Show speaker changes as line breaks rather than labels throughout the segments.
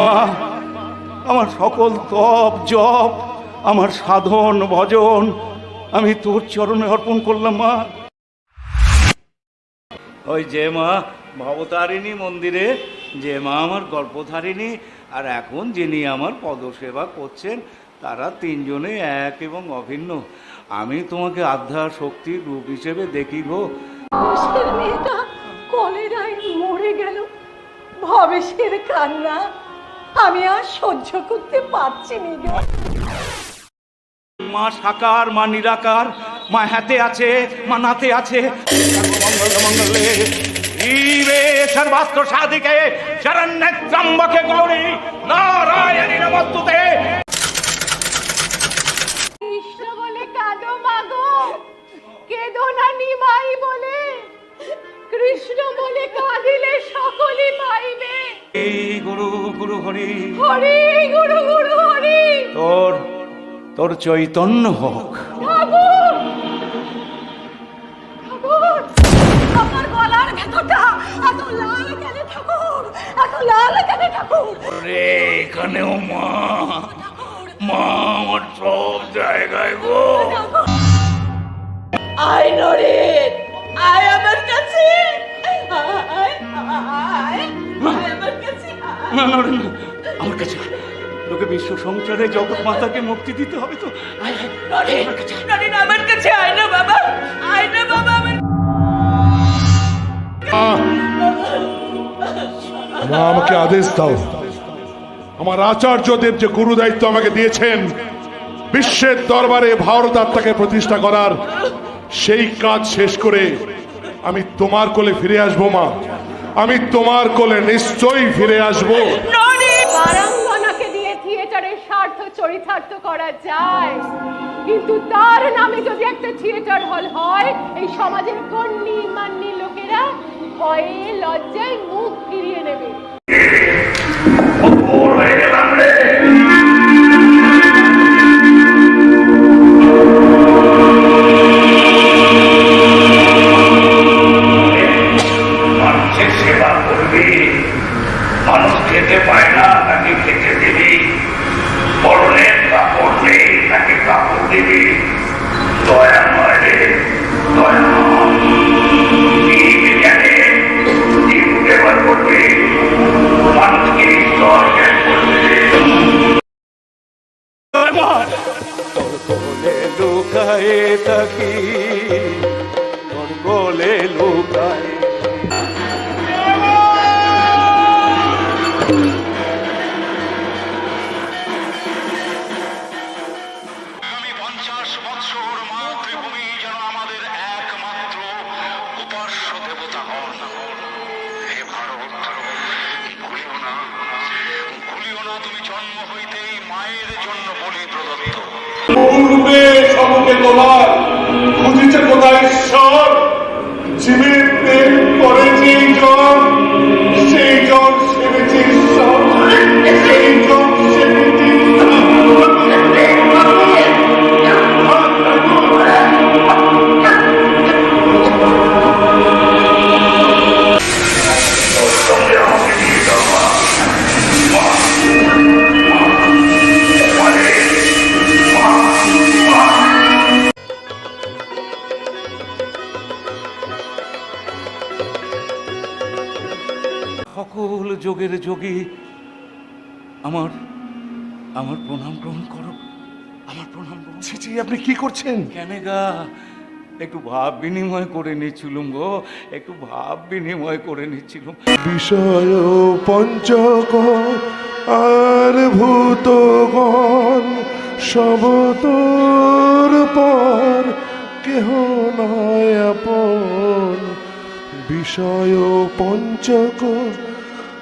মা, আমার সকল তপ জপ আমার সাধন ভজন আমি তোর চরণে অর্পণ করলাম মা। ওই যে মা ভবতারিণী মন্দিরে যে মা আমার গল্পধারিণী আর এখন যিনি আমার পদসেবা করছেন তারা তিনজনে এক এবং অভিন্ন। আমি তোমাকে আধ্যা শক্তির রূপ হিসেবে দেখি গো।
কলেরায় মরে গেল। ভবেশের কান্না। আমি আর সহ্য করতে পারছি না
মা সাকার, মা নিরাকার, মা হাতে আছে, মা নাতে আছে। সর্বাস্ত্র সাধিকে শরণ্যে ত্রম্বকে গৌরী নারায়ণী নমস্তুতে। গুরু হরি।
হরি গুরু গুরু হরি।
তোর তোর চৈতন্য হোক।
ঠাকুর ঠাকুর আমার গলার ভেতরটা এত লাল কেন ঠাকুর? এত লাল কেন ঠাকুর?
রে এখানেও মা। মা আমার সব জায়গায় গো।
আয় নরেন আয় আমার কাছে। আয় আয়
না না না, আমার কাছে। তোকে বিশ্ব সংসারে জগৎ মাতাকে মুক্তি দিতে হবে তো। আয়, আয়,
নরেন নরেন আমার কাছে আয় না বাবা। আয় না বাবা আমার
মা আমাকে আদেশ দাও। আমার আচার্যদেব যে গুরু দায়িত্ব আমাকে দিয়েছেন বিশ্বের দরবারে ভারত আত্মাকে প্রতিষ্ঠা করার সেই কাজ শেষ করে আমি তোমার কোলে ফিরে আসব মা। আমি তোমার কোলে নিশ্চয়ই ফিরে আসব।
দিয়ে থিয়েটারের স্বার্থ চরিতার্থ করা যায়। কিন্তু থিয়েটার হল হয়, এই সমাজের লোকেরা ভয়ে, লজ্জায় মুখ ফিরিয়ে নেবে।
ভারত ভুলিও না ভুলিও না তুমি জন্ম হইতেই মায়ের জন্য বলি প্রদত্ত।
পূর্বে সমকে তোমার খুঁজিছে
যোগের যোগী। আমার আমার প্রণাম গ্রহণ করো। আমার প্রণাম গ্রহণ
ছি, ছি, আপনি কি করছেন?
কেন গা? একটু ভাব বিনিময় করে নিচ্ছিলুম গো। একটু ভাব বিনিময় করে নিচ্ছিলুম।
বিষয় পঞ্চক আর ভূতগণ সবতর পর কেহ নয় আপন। বিষয় পঞ্চক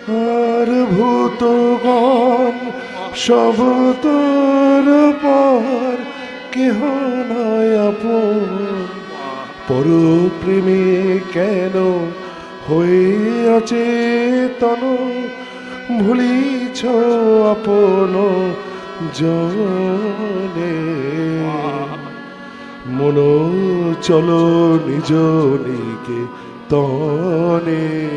আর ভূতগণ সবতর পর, কেহ নয় আপন। পরপ্রেমে কেন হয়ে অচেতন ভুলিছ আপন জনে। মন চলো নিজ নিকে তনে।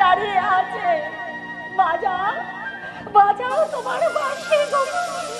দাঁড়িয়ে আছে। বাজাও বাজাও তোমার বাঁশি গোপাল।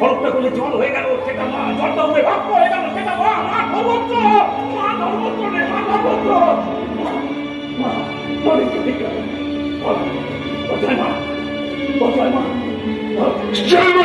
সড়কটা করে জল হয়ে গেল সেটা মা জলটা উঠে ভাগ হয়ে গেল সেটা মা মা মা রে মা মা ঠিক আছে মা মা
মা